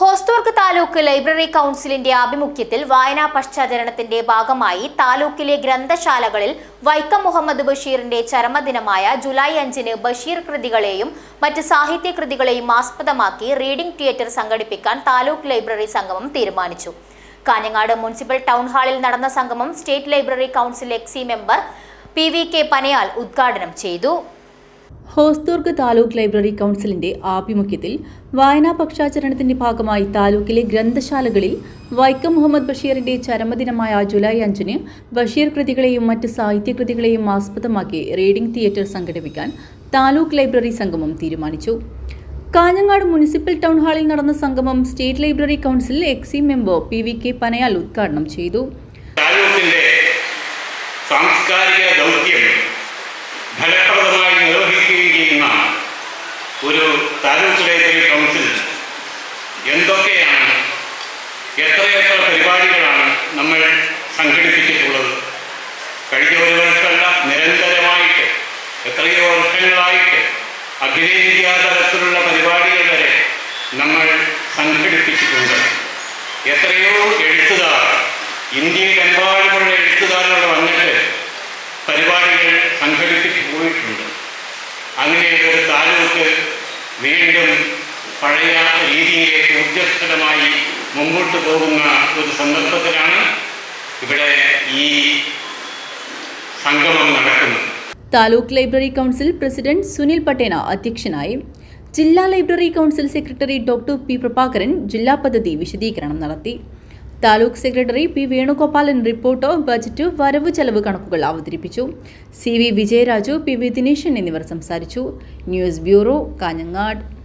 Hosdurg taluk library കൗൺസിലിന്റെ ആഭിമുഖ്യത്തിൽ വായനാ പശ്ചാത്തലത്തിന്റെ ഭാഗമായി താലൂക്കിലെ ഗ്രന്ഥശാലകളിൽ വൈക്കം മുഹമ്മദ് ബഷീറിന്റെ ചരമദിനമായ ജൂലൈ അഞ്ചിന് ബഷീർ കൃതികളെയും മറ്റ് സാഹിത്യ കൃതികളെയും ആസ്പദമാക്കി റീഡിംഗ് തിയേറ്റർ സംഘടിപ്പിക്കാൻ താലൂക്ക് ലൈബ്രറി സംഗമം തീരുമാനിച്ചു. കാഞ്ഞങ്ങാട് മുനിസിപ്പൽ ടൗൺ ഹാളിൽ നടന്ന സംഗമം state library council exec member P V K Panayal ഉദ്ഘാടനം ചെയ്തു. ഹോസ്ദുർഗ് താലൂക്ക് ലൈബ്രറി കൗൺസിലിന്റെ ആഭിമുഖ്യത്തിൽ വായനാ പക്ഷാചരണത്തിന്റെ ഭാഗമായി താലൂക്കിലെ ഗ്രന്ഥശാലകളിൽ വൈക്കം മുഹമ്മദ് ബഷീറിന്റെ ചരമദിനമായ ജൂലൈ അഞ്ചിന് ബഷീർ കൃതികളെയും മറ്റ് സാഹിത്യകൃതികളെയും ആസ്പദമാക്കി റീഡിംഗ് തിയേറ്റർ സംഘടിപ്പിക്കാൻ താലൂക്ക് ലൈബ്രറി സംഗമം തീരുമാനിച്ചു. കാഞ്ഞങ്ങാട് മുനിസിപ്പൽ ടൗൺ ഹാളിൽ നടന്ന സംഗമം state library council exec member P V K Panayal ഉദ്ഘാടനം ചെയ്തു. സാംസ്കാരിക ദൗത്യം ഫലപ്രദമായി നിർവഹിക്കുകയും ചെയ്യുന്ന ഒരു ലൈബ്രറി കൗൺസിൽ എന്തൊക്കെയാണ് എത്രയെത്ര പരിപാടികളാണ് നമ്മൾ സംഘടിപ്പിച്ചിട്ടുള്ളത്? കഴിഞ്ഞ ഒരു വർഷമല്ല നിരന്തരമായിട്ട് എത്രയോ വർഷങ്ങളായിട്ട് അഖിലേന്ത്യാ തലത്തിലുള്ള പരിപാടികൾ വരെ നമ്മൾ സംഘടിപ്പിച്ചിട്ടുണ്ട്. എത്രയോ എഴുത്തുകാർ ഇന്ത്യയിലെമ്പാടുമുള്ള എഴുത്തുകാരോട് വന്നിട്ട് പരിപാടികൾ സംഘടിപ്പിച്ചു പോയിട്ടുണ്ട്. അങ്ങനെ ഒരു താലൂക്ക് വീണ്ടും പഴയ രീതിയിലേക്ക് ഊർജസ്വലമായി മുമ്പോട്ട് പോകുന്ന ഒരു സന്ദർഭത്തിലാണ് ഇവിടെ ഈ സംഗമം നടക്കുന്നത്. Taluk library council president Sunil Pattena അധ്യക്ഷനായി ജില്ലാ library council secretary doctor P Prabhakaran ജില്ലാ പദ്ധതി വിശദീകരണം നടത്തി. Taluk secretary P Venugopalan report budget വരവ് ചെലവ് കണക്കുകൾ അവതരിപ്പിച്ചു. C V Vijayaraju P V Dineshan എന്നിവർ സംസാരിച്ചു. News bureau Kanhangad.